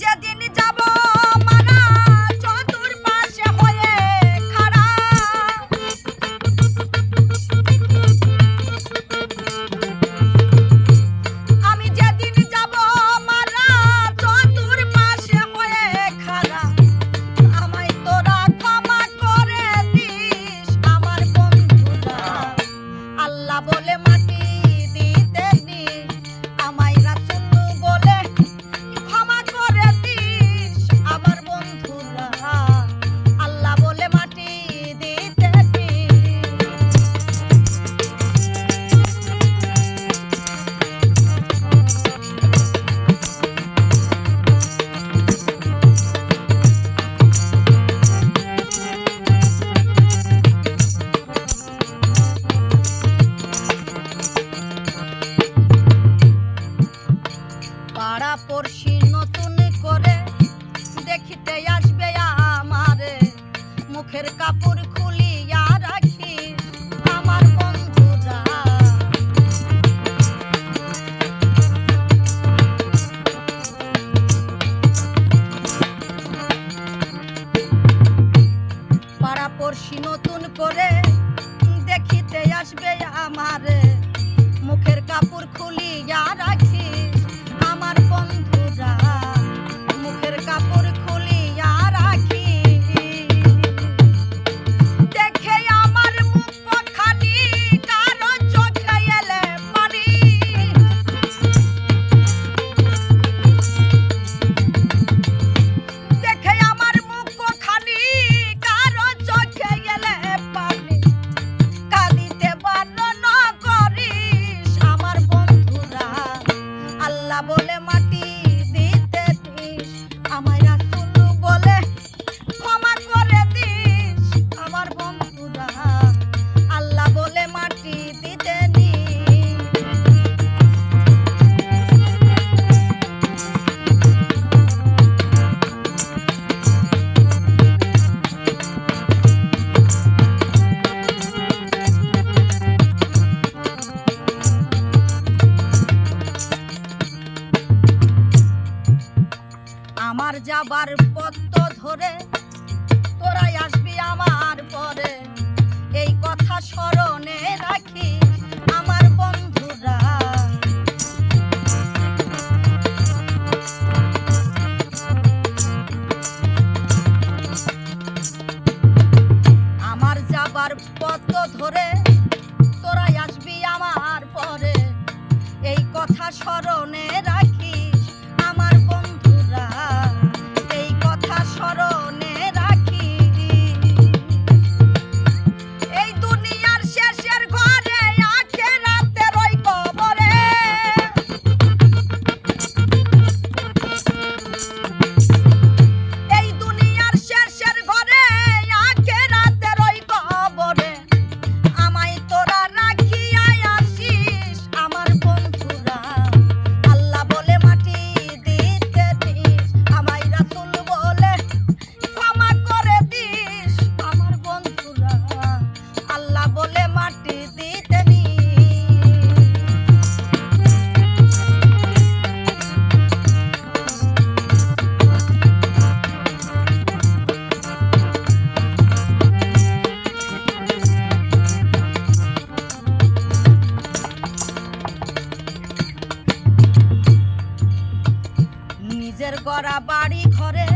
যেদিন চোখের কাপড় খুলিয়া রাখি আমার বন্ধুরা। পাড়াপড়শি নতুন করে দেখিতে আসবে আমারে। মুখের কাপড় খুলিয়া রাখি যাবার পত্র ধরে। তোরাই আসবি আমার পরে। এই কথা স্মরণে রাখি আমার বন্ধুরা। আমার যাবার পত্র ধরে তোরাই আসবি আমার পরে। এই কথা স্মরণে বাড়ি ঘরে